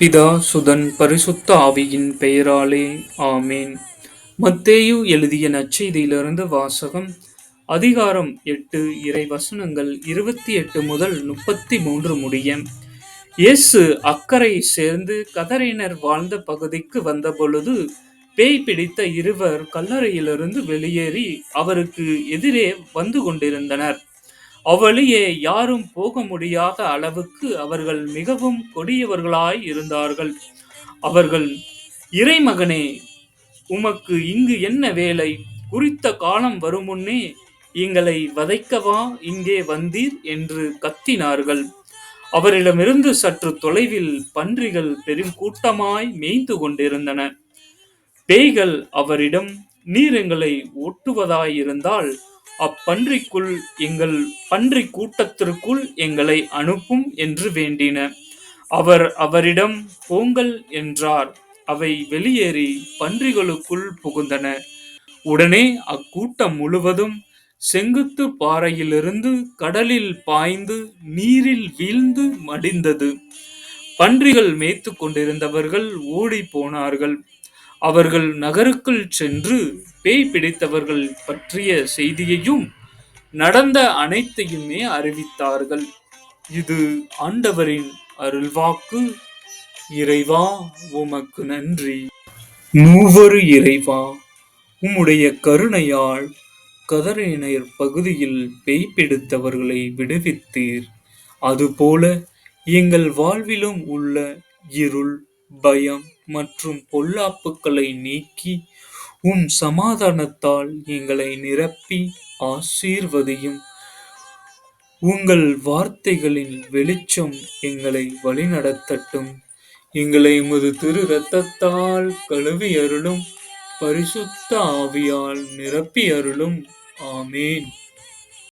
பிதா சுதன் பரிசுத்த ஆவியின் பெயராலே ஆமேன். மத்தேயு எழுதிய நற்செய்தியிலிருந்து வாசகம் அதிகாரம் எட்டு இறை வசனங்கள் இருபத்தி எட்டு முதல் முப்பத்தி மூன்று முடிய இயேசு அக்கறை சேர்ந்து கதறையினர் வாழ்ந்த பகுதிக்கு வந்தபொழுது பேய் பிடித்த இருவர் கல்லறையிலிருந்து வெளியேறி அவருக்கு எதிரே வந்து கொண்டிருந்தனர். அவ்வழியே யாரும் போக முடியாத அளவுக்கு அவர்கள் மிகவும் கொடியவர்களாய் இருந்தார்கள். அவர்கள் இறைமகனே உமக்கு இங்கு என்ன வேலை? குறித்த காலம் வருமுன்னே எங்களை வதைக்கவா? இங்கே வந்தீர் என்று கத்தினார்கள். அவரிடமிருந்து சற்று தொலைவில் பன்றிகள் பெரும் கூட்டமாய் மேய்ந்து கொண்டிருந்தன. பேய்கள் அவரிடம் நீர் எங்களை ஓட்டுவதாயிருந்தால் அப்பன்றிக்குள் எங்கள் பன்றி கூட்டத்திற்குள் எங்களை அனுப்பும் என்று வேண்டின. அவர் அவரிடம் போங்கள் என்றார். அவை வெளியேறி பன்றிகளுக்குள் புகுந்தன. உடனே அக்கூட்டம் முழுவதும் செங்குத்து பாறையிலிருந்து கடலில் பாய்ந்து நீரில் வீழ்ந்து மடிந்தது. பன்றிகள் மேய்த்து கொண்டிருந்தவர்கள் ஓடி போனார்கள். அவர்கள் நகருக்குள் சென்று பேய் பிடித்தவர்கள் பற்றிய செய்தியையும் நடந்த அனைத்தையுமே அறிவித்தார்கள். இது ஆண்டவரின் அருள்வாக்கு. இறைவா உமக்கு நன்றி. மூவரு இறைவா உம்முடைய கருணையால் கதறினர் பகுதியில் பேய் பிடித்தவர்களை விடுவித்தீர். அதுபோல எங்கள் வாழ்விலும் உள்ள இருள் பயம் மற்றும் பொல்லாப்புகளை நீக்கி உம் சமாதானத்தால் எங்களை நிரப்பி ஆசீர்வதியும். உங்கள் வார்த்தைகளின் வெளிச்சம் எங்களை வழிநடத்தட்டும். எங்களை உமது திரு இரத்தத்தால் கழுவி அருளும். பரிசுத்த ஆவியால் நிரப்பி அருளும். ஆமேன்.